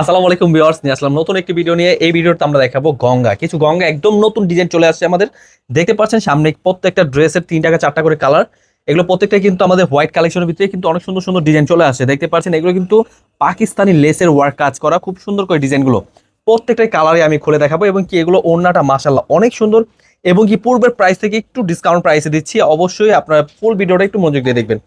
আসসালামু আলাইকুম ভিউয়ার্স, নিয়ে আসলাম নতুন একটি ভিডিও নিয়ে। এই ভিডিওতে আমরা দেখাবো গঙ্গা। কিছু গঙ্গা একদম নতুন ডিজাইন চলে আসছে আমাদের। দেখতে পাচ্ছেন সামনে প্রত্যেকটা ড্রেসের তিন টাকা চারটা করে কালার এগুলো প্রত্যেকটা কিন্তু আমাদের হোয়াইট কালেকশনের ভিতরে কিন্তু অনেক সুন্দর সুন্দর ডিজাইন চলে আসে। দেখতে পাচ্ছেন এগুলো কিন্তু পাকিস্তানি লেসের ওয়ার্ক কাজ করা, খুব সুন্দর করে ডিজাইনগুলো প্রত্যেকটাই কালারে আমি খুলে দেখাবো এবং কি এগুলো ওড়নাটা মাসাল্লাহ অনেক সুন্দর এবং কি পূর্বের প্রাইস থেকে একটু ডিসকাউন্ট প্রাইসে দিচ্ছি। অবশ্যই আপনারা ফুল ভিডিওটা একটু মনোযোগ দিয়ে দেখবেন।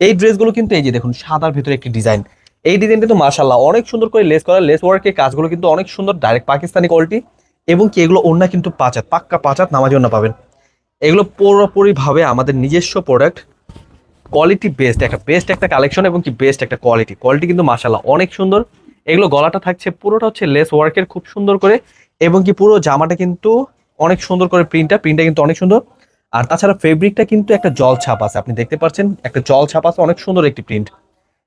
এই ড্রেসগুলো কিন্তু এই যে দেখুন, সাদার ভিতরে একটি ডিজাইন এই ডিজাইনটা কিন্তু মাশাল্লাহ অনেক সুন্দর করে লেস করা লেস ওয়ার্কের কাজগুলো কিন্তু অনেক সুন্দর ডাইরেক্ট পাকিস্তানি কোয়ালিটি এবং কি এগুলো অন্য কিন্তু পাঁচাত, পাক্কা পাঁচাত নামাজ অন্য পাবেন। এগুলো পুরোপুরিভাবে আমাদের নিজস্ব প্রোডাক্ট কোয়ালিটি বেস্ট একটা বেস্ট একটা কালেকশন এবং কি বেস্ট একটা কোয়ালিটি কোয়ালিটি কিন্তু মাশাল্লাহ অনেক সুন্দর। এগুলো গলাটা থাকছে, পুরোটা হচ্ছে লেস ওয়ার্কের খুব সুন্দর করে এবং কি পুরো জামাটা কিন্তু অনেক সুন্দর করে প্রিন্টটা প্রিন্টটা কিন্তু অনেক সুন্দর। আর তাছাড়া ফেব্রিকটা কিন্তু একটা জল ছাপ আছে, আপনি দেখতে পাচ্ছেন, একটা জল ছাপ আছে, অনেক সুন্দর একটি প্রিন্ট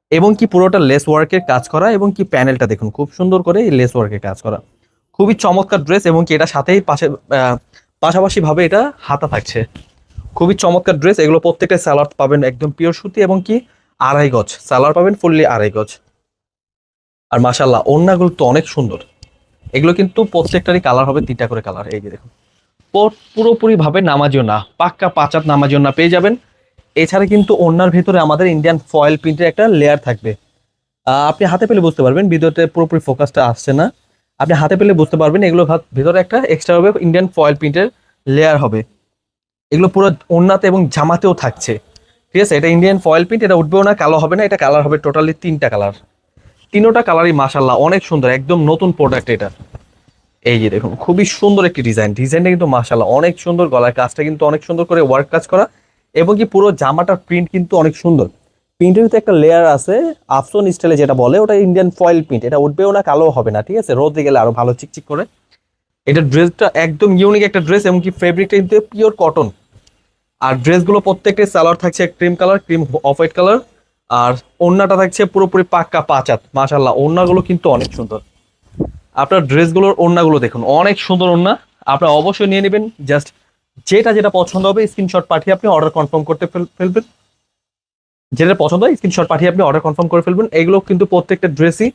এবং কি পুরোটা লেস ওয়ার্কের কাজ করা এবং কি প্যানেলটা দেখুন খুব সুন্দর করে এই লেস ওয়ার্কের কাজ করা। খুবই চমৎকার ড্রেস এবং কি এটা সাথেই পাশে আহ, পাশাপাশি ভাবে এটা হাতা থাকছে। খুবই চমৎকার ড্রেস এগুলো প্রত্যেকটা স্যালাড পাবেন একদম পিওর সুতি এবং কি আড়াই গজ। স্যালাড পাবেন ফুললি আড়াই গজ। আর মাশাল্লাহ ওড়নাগুলো তো অনেক সুন্দর। এগুলো কিন্তু প্রত্যেকটারই কালার হবে তিনটা করে কালার এই যে দেখুন। পুরো- পুরোপুরিভাবে নামাজিও না পাক্কা পাঁচাত নামাজিও না পেয়ে যাবেন। এছাড়া কিন্তু ওড়নার ভিতরে আমাদের ইন্ডিয়ান ফয়েল প্রিন্টের একটা লেয়ার থাকবে। আপনি হাতে পেলে বুঝতে পারবেন ভিডিওতে পুরোপুরি ফোকাসটা আসছে না। আপনি হাতে পেলে বুঝতে পারবেন, এগুলো ভাত- ভিতরে একটা এক্সট্রা হবে ইন্ডিয়ান ফয়েল প্রিন্টের লেয়ার হবে। এগুলো পুরো ওড়নাতে এবং জামাতেও থাকছে। ঠিক আছে? এটা ইন্ডিয়ান ফয়েল প্রিন্ট এটা উঠবেও না, কালো হবে না, এটা কালার হবে টোটালি তিনটা কালার তিনোটা কালারই মাসাল্লাহ অনেক সুন্দর, একদম নতুন প্রোডাক্ট এটা। এই যে দেখুন, খুবই সুন্দর একটি ডিজাইন ডিজাইনটা কিন্তু মাসাল্লাহ অনেক সুন্দর, গলার কাজটা কিন্তু অনেক সুন্দর করে ওয়ার্ক কাজ করা। এবং কি পুরো জামাটার প্রিন্ট কিন্তু অনেক সুন্দর। প্রিন্টের ভিতরে একটা লেয়ার আছে আফসোন স্টাইলে যেটা বলে, ওটা ইন্ডিয়ান ফয়েল প্রিন্ট এটা উঠবেও না কালো হবে না, ঠিক আছে? রোদে গেলে আরও ভালো চিকচিক করে। এটা ড্রেসটা একদম ইউনিক একটা ড্রেস এবং কি ফেব্রিকটা কিন্তু পিওর কটন আর ড্রেসগুলো প্রত্যেকটাই সালোয়ার থাকছে cream colour cream off white colour আর ওড়নাটা থাকছে পুরোপুরি পাক্কা পাঁচাত মাশাল্লাহ ওড়নাগুলো কিন্তু অনেক সুন্দর। আপনার ড্রেসগুলোর ওড়নাগুলো দেখুন, অনেক সুন্দর ওড়না আপনারা অবশ্যই নিয়ে নেবেন জাস্ট যেটা যেটা পছন্দ হবে স্ক্রিনশট পাঠিয়ে আপনি অর্ডার কনফার্ম করতে ফেল- ফেলবেন। যেটা পছন্দ হয় স্ক্রিনশট পাঠিয়ে আপনি অর্ডার কনফার্ম করে ফেলবেন। এগুলো কিন্তু প্রত্যেকটা ড্রেসই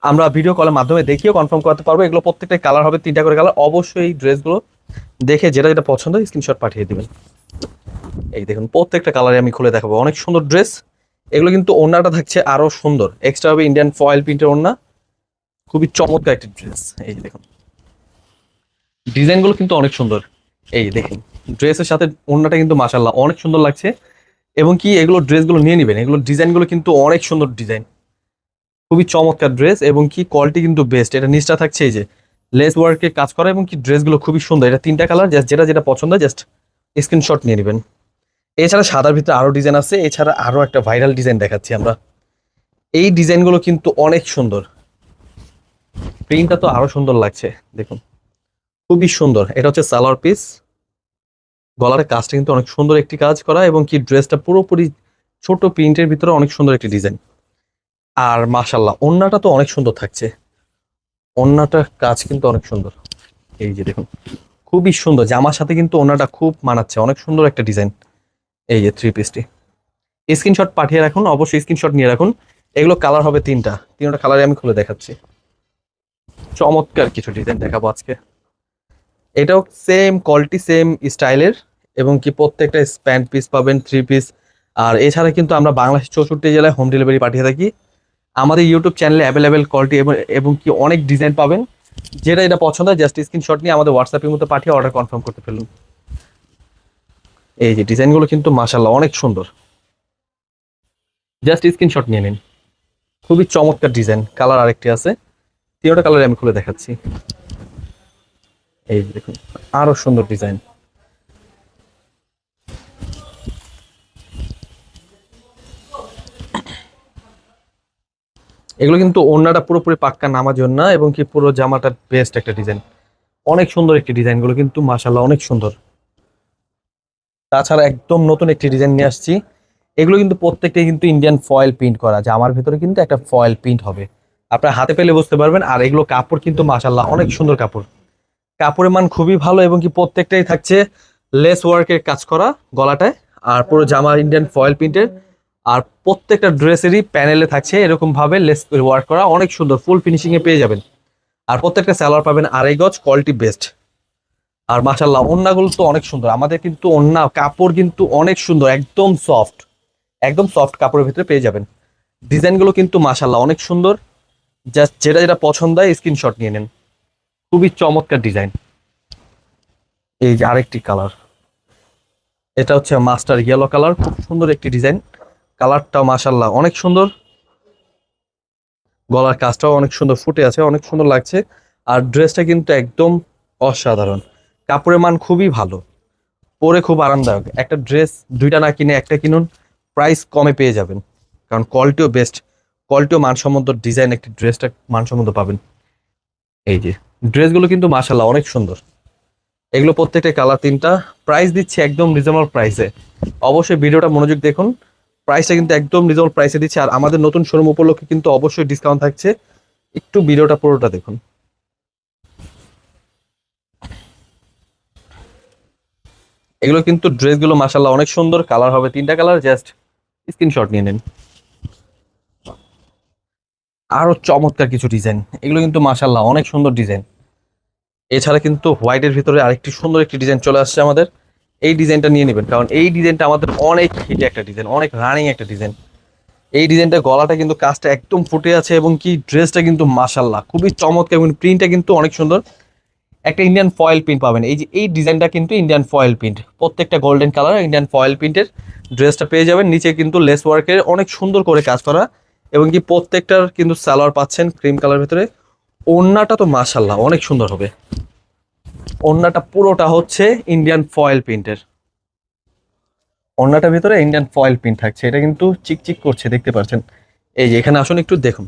আমরা ভিডিও কলের মাধ্যমে দেখিয়েও কনফার্ম করতে পারব। এগুলো প্রত্যেকটা কালার হবে, তিনটা করে কালার অবশ্যই এই ড্রেসগুলো দেখে যেটা যেটা পছন্দ হয় স্ক্রিনশট পাঠিয়ে দেবেন। এই দেখুন, প্রত্যেকটা কালারে আমি খুলে দেখাবো। অনেক সুন্দর ড্রেস এগুলো কিন্তু ওড়নাটা থাকছে আরও সুন্দর। এক্সট্রা হবে ইন্ডিয়ান ফয়েল প্রিন্টের ওড়না। খুবই চমৎকার একটি ড্রেস এই দেখুন। ডিজাইনগুলো কিন্তু অনেক সুন্দর। এই দেখুন ড্রেসের সাথে ওড়নাটা কিন্তু মাসাল্লাহ অনেক সুন্দর লাগছে। এবং কি এগুলো ড্রেসগুলো নিয়ে নেবেন, এগুলো ডিজাইনগুলো কিন্তু অনেক সুন্দর ডিজাইন খুবই চমৎকার ড্রেস এবং কি কোয়ালিটি কিন্তু বেস্ট এটা নিচটা থাকছে এই যে লেস ওয়ার্কের কাজ করা এবং কি ড্রেসগুলো খুবই সুন্দর। এটা তিনটা কালার জাস্ট যেটা যেটা পছন্দ জাস্ট স্ক্রিনশট নিয়ে নেবেন। এছাড়া সাদার ভিতরে আরও ডিজাইন আছে, এছাড়া আরও একটা ভাইরাল ডিজাইন দেখাচ্ছি আমরা। এই ডিজাইনগুলো কিন্তু অনেক সুন্দর। প্রিন্টটা তো আরও সুন্দর লাগছে, দেখুন। খুবই সুন্দর। এটা হচ্ছে সালোয়ার পিস। গলার কাজটা কিন্তু অনেক সুন্দর একটি কাজ করা এবং কি ড্রেসটা পুরোপুরি ছোট প্রিন্টের ভিতরে অনেক সুন্দর একটি ডিজাইন। আর মাশাল্লাহ ওন্নাটা তো অনেক সুন্দর থাকছে। ওন্নাটার কাজ কিন্তু অনেক সুন্দর। এই যে দেখুন, খুবই সুন্দর। জামার সাথে কিন্তু ওন্নাটা খুব মানাচ্ছে। অনেক সুন্দর একটা ডিজাইন। এই যে থ্রি পিসটি। স্ক্রিনশট পাঠিয়ে রাখুন, অবশ্যই স্ক্রিনশট নিয়ে রাখুন। এগুলো কালার হবে তিনটা। তিনটা কালারে আমি খুলে দেখাচ্ছি। চমৎকার কিছু ডিজাইন দেখাবো আজকে। এটাও সেম কোয়ালিটি সেম স্টাইলের এবং কি প্রত্যেকটা প্যান্ট পিস পাবেন থ্রি পিস আর এছাড়া কিন্তু আমরা বাংলাদেশ চৌষট্টি জেলায় হোম ডেলিভারি পাঠিয়ে থাকি। আমাদের ইউটিউব চ্যানেলে অ্যাভেলেবেল কোয়ালিটি এবং এবং কি অনেক ডিজাইন পাবেন। যেটা এটা পছন্দ হয় জাস্ট স্ক্রিনশট নিয়ে আমাদের হোয়াটসঅ্যাপের মধ্যে পাঠিয়ে অর্ডার কনফার্ম করতে ফেলুন। এই যে ডিজাইনগুলো কিন্তু মাশাল্লাহ অনেক সুন্দর। জাস্ট স্ক্রিনশট নিয়ে নিন। খুবই চমৎকার ডিজাইন কালার আরেকটি আছে। তিনটা কালারে আমি খুলে দেখাচ্ছি। এই দেখুন, আরও সুন্দর ডিজাইন। এগুলো কিন্তু ওড়নাটা পুরোপুরি পাক্কা নামার জন্য এবং কি পুরো জামাটা বেস্ট একটা ডিজাইন। অনেক সুন্দর একটি ডিজাইনগুলো কিন্তু মাশাল্লাহ অনেক সুন্দর। তাছাড়া একদম নতুন একটি ডিজাইন নিয়ে আসছি। এগুলো কিন্তু প্রত্যেকটাই কিন্তু ইন্ডিয়ান ফয়েল প্রিন্ট করা। জামার ভিতরে কিন্তু একটা ফয়েল প্রিন্ট হবে। আপনার হাতে পেলে বুঝতে পারবেন, আর এগুলো কাপড় কিন্তু মাশাল্লাহ অনেক সুন্দর কাপড়। কাপড়ের মান খুবই ভালো এবং কি প্রত্যেকটাই থাকছে লেস ওয়ার্কের কাজ করা গলাটায় আর পুরো জামা ইন্ডিয়ান ফয়েল প্রিন্টের। আর প্রত্যেকটা ড্রেসেরই প্যানেলে থাকছে এরকম ভাবে লেস ওয়ার্ক করা। অনেক সুন্দর, ফুল ফিনিশিং এ পেয়ে যাবেন। আর প্রত্যেকটা স্যালোয়ার পাবেন আড়াই গজ, কোয়ালিটি বেস্ট। আর মাশাল্লাহ ওন্নাগুলো তো অনেক সুন্দর। আমাদের কিন্তু ওন্না, কাপড় কিন্তু অনেক সুন্দর, একদম সফট। একদম সফট কাপড়ের ভিতরে পেয়ে যাবেন। ডিজাইনগুলো কিন্তু মাশাল্লাহ অনেক সুন্দর। জাস্ট যেটা যেটা পছন্দ হয় স্ক্রিনশট নিয়ে নেন। খুবই চমৎকার ডিজাইন। এই যে আরেকটি কালার। এটা হচ্ছে মাস্টার ইয়েলো কালার, খুব সুন্দর একটি ডিজাইন। কালারটাও মাশাল্লাহ অনেক সুন্দর। গলার কাজটাও অনেক সুন্দর, ফুটে আছে, অনেক সুন্দর লাগছে। আর ড্রেসটা কিন্তু একদম অসাধারণ। কাপড়ের মান খুবই ভালো। পরে খুব আরামদায়ক। একটা ড্রেস দুইটা না কিনে একটা কিনুন, প্রাইস কমে পেয়ে যাবেন। কারণ কোয়ালিটিও বেস্ট কোয়ালিটিও মানসম্মত ডিজাইন একটি ড্রেসটা মানসম্মত পাবেন। এই যে, ড্রেসগুলো কিন্তু মাশাল্লাহ অনেক সুন্দর। এগুলো প্রত্যেকটা কালার তিনটা। প্রাইস দিচ্ছি একদম রিজনেবল প্রাইসে অবশ্যই ভিডিওটা মনোযোগ দেখুন। প্রাইসটা কিন্তু একদম রিজনেবল প্রাইসে দিচ্ছে। আর আমাদের নতুন শোরুম উপলক্ষে কিন্তু অবশ্যই ডিসকাউন্ট থাকছে। একটু ভিডিওটা পুরোটা দেখুন। এগুলো কিন্তু ড্রেসগুলো মাশাল্লাহ অনেক সুন্দর। কালার হবে তিনটা কালার জাস্ট স্ক্রিনশট নিয়ে নিন। আরও চমৎকার কিছু ডিজাইন এগুলো কিন্তু মাশাল্লাহ অনেক সুন্দর ডিজাইন এছাড়া কিন্তু হোয়াইটের ভিতরে আরেকটি সুন্দর একটি ডিজাইন চলে আসছে আমাদের। এই ডিজাইনটা নিয়ে নেবেন, কারণ এই ডিজাইনটা আমাদের অনেক হিট একটা ডিজাইন অনেক রানিং একটা ডিজাইন এই ডিজাইনটা গলাটা কিন্তু কাজটা একদম ফুটে আছে এবং কি ড্রেসটা কিন্তু মাশাল্লাহ খুবই চমৎকার এবং প্রিন্টটা কিন্তু অনেক সুন্দর। একটা ইন্ডিয়ান ফয়েল প্রিন্ট পাবেন। এই যে এই ডিজাইনটা কিন্তু ইন্ডিয়ান ফয়েল প্রিন্ট প্রত্যেকটা গোল্ডেন কালার ইন্ডিয়ান ফয়েল প্রিন্টের ড্রেসটা পেয়ে যাবেন। নিচে কিন্তু লেস ওয়ার্কের অনেক সুন্দর করে কাজ করা এবং কি প্রত্যেকটার কিন্তু সালোয়ার পাচ্ছেন ক্রিম কালার ভিতরে। ওড়নাটা তো মাশাল্লাহ অনেক সুন্দর হবে। ওড়নাটা পুরোটা হচ্ছে ইন্ডিয়ান ফয়েল প্রিন্টের ওড়নাটার ভিতরে ইন্ডিয়ান ফয়েল প্রিন্ট থাকছে, এটা কিন্তু চিকচিক করছে, দেখতে পাচ্ছেন। এই যে, এখানে আসুন একটু দেখুন।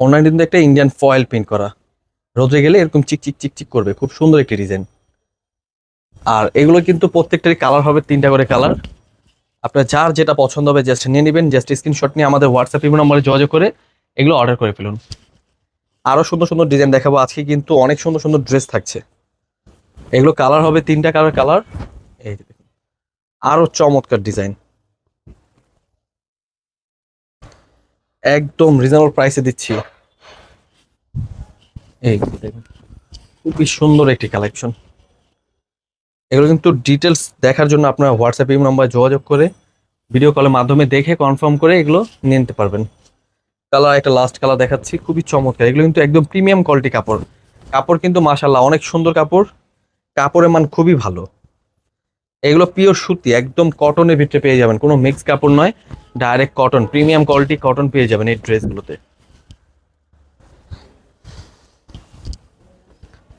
ওড়নাটা কিন্তু একটা ইন্ডিয়ান ফয়েল প্রিন্ট করা। রোদে গেলে এরকম চিকচিক চিকচিক করবে, খুব সুন্দর একটি ডিজাইন আর এগুলো কিন্তু প্রত্যেকটারই কালার হবে, তিনটা করে কালার আপনার যার যেটা পছন্দ হবে জাস্ট নিয়ে নেবেন জাস্ট স্ক্রিনশট নিয়ে আমাদের হোয়াটসঅ্যাপ ইমেল নম্বরে যোগাযোগ করে এগুলো অর্ডার করে ফেলুন। আরও সুন্দর সুন্দর ডিজাইন দেখাবো, আজকে কিন্তু অনেক সুন্দর সুন্দর ড্রেস থাকছে। এগুলো কালার হবে, তিনটা কালার কালার এই দেখুন আরও চমৎকার ডিজাইন একদম রিজনেবল প্রাইসে দিচ্ছি। এই দেখুন, খুবই সুন্দর একটি কালেকশন এগুলো কিন্তু ডিটেলস দেখার জন্য আপনার হোয়াটসঅ্যাপ ইম নাম্বারে যোগাযোগ করে ভিডিও কলের মাধ্যমে দেখে কনফার্ম করে এগুলো নিয়ে নিতে পারবেন। কালার একটা লাস্ট কালার দেখাচ্ছি, খুবই চমৎকার। এগুলো কিন্তু একদম প্রিমিয়াম কোয়ালিটি কাপড়। কাপড় কিন্তু মাশাল্লাহ অনেক সুন্দর কাপড়। কাপড়ের মান খুবই ভালো। এগুলো পিওর সুতি, একদম কটনের ভিতরে পেয়ে যাবেন। কোনো মিক্স কাপড় নয় direct cotton premium quality cotton পেয়ে যাবেন এই ড্রেসগুলোতে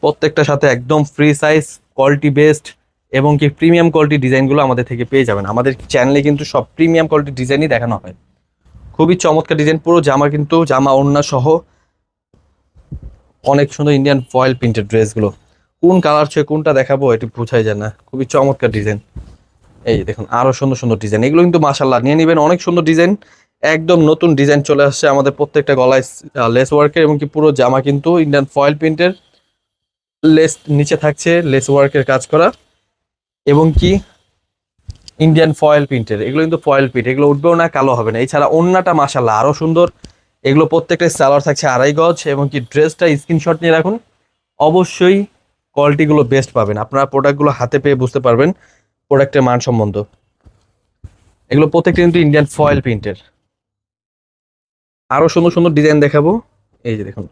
প্রত্যেকটার সাথে একদম ফ্রি সাইজ কোয়ালিটি বেস্ট এবং কি প্রিমিয়াম কোয়ালিটি ডিজাইনগুলো আমাদের থেকে পেয়ে যাবেন। আমাদের চ্যানেলে কিন্তু সব প্রিমিয়াম কোয়ালিটি ডিজাইনই দেখানো হয়। খুবই চমৎকার ডিজাইন পুরো জামা কিন্তু, জামা ওড়না সহ অনেক সুন্দর ইন্ডিয়ান ফয়েল প্রিন্টেড ড্রেসগুলো কোন কালার ছয় কোনটা দেখাবো এটি বোঝাই যায় না। খুবই চমৎকার ডিজাইন এই দেখুন আরও সুন্দর সুন্দর ডিজাইন এগুলো কিন্তু মাশাল্লাহ নিয়ে নেবেন, অনেক সুন্দর ডিজাইন একদম নতুন ডিজাইন চলে আসছে আমাদের প্রত্যেকটা গলায় লেস ওয়ার্কের এবং কি পুরো জামা কিন্তু ইন্ডিয়ান ফয়েল প্রিন্টের লেস নিচে থাকছে লেস ওয়ার্কের কাজ করা। এবং কি? ইন্ডিয়ান ফয়েল প্রিন্টের এগুলো কিন্তু ফয়েল প্রিন্ট এগুলো উঠবেও না, কালো হবে না। এছাড়া অন্যটা মাসাল্লাহ আরও সুন্দর। এগুলো প্রত্যেকটা সালোয়ার থাকছে আড়াই গজ এবং কি ড্রেসটা স্ক্রিনশট নিয়ে রাখুন। অবশ্যই কোয়ালিটিগুলো বেস্ট পাবেন। আপনারা প্রোডাক্টগুলো হাতে পেয়ে বুঝতে পারবেন প্রোডাক্টের মান সম্বন্ধ। এগুলো প্রত্যেকটা কিন্তু ইন্ডিয়ান ফয়েল প্রিন্টের আরও সুন্দর সুন্দর ডিজাইন দেখাবো। এই যে দেখুন,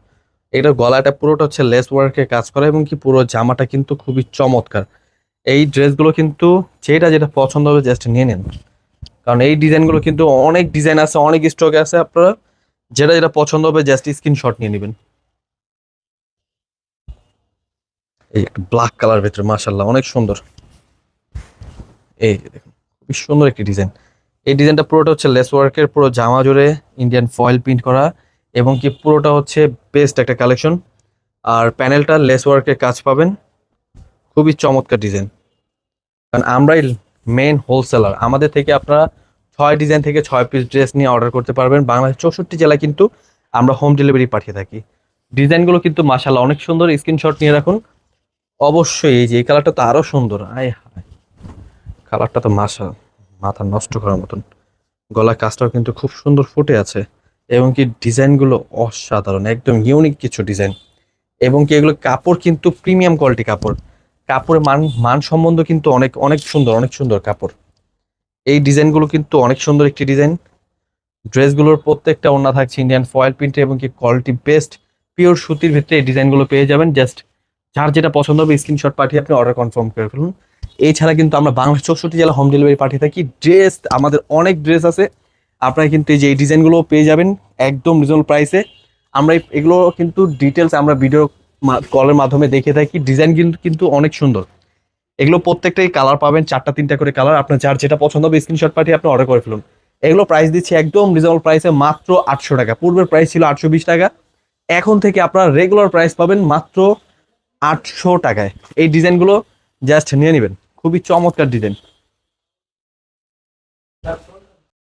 এটা গলাটা পুরোটা হচ্ছে লেস ওয়ার্কের কাজ করা এবং কি পুরো জামাটা কিন্তু খুবই চমৎকার। এই ড্রেসগুলো কিন্তু যেটা যেটা পছন্দ হবে জাস্ট নিয়ে নেন। কারণ এই ডিজাইনগুলো কিন্তু অনেক ডিজাইন আছে, অনেক স্টকে আছে আপনারা। যেটা যেটা পছন্দ হবে জাস্ট স্ক্রিনশট নিয়ে নেবেন। এই একটা ব্ল্যাক কালার ভেতরে মাশাল্লাহ অনেক সুন্দর। এই দেখুন, খুবই সুন্দর একটি ডিজাইন। এই ডিজাইনটা পুরোটা হচ্ছে লেস ওয়ার্কের পুরো জামা জুড়ে ইন্ডিয়ান ফয়েল প্রিন্ট করা, এবং কি পুরোটা হচ্ছে বেস্ট একটা কালেকশন আর প্যানেলটা লেস ওয়ার্কের কাজ পাবেন। খুবই চমৎকার ডিজাইন কারণ আমরাই মেন হোলসেলার আমাদের থেকে আপনারা ছয় ডিজাইন থেকে ছয় পিস ড্রেস নিয়ে অর্ডার করতে পারবেন। বাংলাদেশ চৌষট্টি জেলায় কিন্তু আমরা হোম ডেলিভারি পাঠিয়ে থাকি। ডিজাইনগুলো কিন্তু মাশাল্লাহ অনেক সুন্দর। স্ক্রিনশট নিয়ে রাখুন। অবশ্যই এই যে, এই কালারটা তো আরও সুন্দর। আয় হায়। কালারটা তো মাশা মাথা নষ্ট করার মতন। গলার কাজটাও কিন্তু খুব সুন্দর ফুটে আছে। এবং কি ডিজাইনগুলো অসাধারণ। একদম ইউনিক কিছু ডিজাইন এবং কি এগুলো কাপড় কিন্তু প্রিমিয়াম কোয়ালিটি কাপড়। কাপড়ের মান মান সম্বন্ধ কিন্তু অনেক অনেক সুন্দর অনেক সুন্দর কাপড়। এই ডিজাইনগুলো কিন্তু অনেক সুন্দর একটি ডিজাইন। ড্রেসগুলোর প্রত্যেকটা ওড়না থাকছে ইন্ডিয়ান ফয়েল প্রিন্টে এবং কি কোয়ালিটি বেস্ট পিওর সুতির ভিতরে এই ডিজাইনগুলো পেয়ে যাবেন। জাস্ট যার যেটা পছন্দ হবে স্ক্রিনশট পাঠিয়ে আপনি অর্ডার কনফার্ম করে ফেলুন। এছাড়া কিন্তু আমরা বাংলাদেশ চৌষট্টি জেলা হোম ডেলিভারি পাঠিয়ে থাকি। ড্রেস আমাদের অনেক ড্রেস আছে। আপনারা কিন্তু এই যে এই ডিজাইনগুলো পেয়ে যাবেন একদম রিজনেবল প্রাইসে আমরা এগুলো কিন্তু ডিটেলস আমরা ভিডিও কলের মাধ্যমে দেখে থাকি ডিজাইন কিন্তু কিন্তু অনেক সুন্দর। এগুলো প্রত্যেকটাই কালার পাবেন, চারটা, তিনটা করে কালার আপনার যার যেটা পছন্দ হবে স্ক্রিনশট পাঠিয়ে আপনি অর্ডার করে ফেলুন। এগুলো প্রাইস দিচ্ছি একদম রিজনেবল প্রাইসে মাত্র আটশো টাকা। পূর্বের প্রাইস ছিল আটশো বিশ টাকা। এখন থেকে আপনারা রেগুলার প্রাইস পাবেন মাত্র আটশো টাকায়। এই ডিজাইনগুলো জাস্ট নিয়ে নেবেন। খুবই চমৎকার ডিজাইন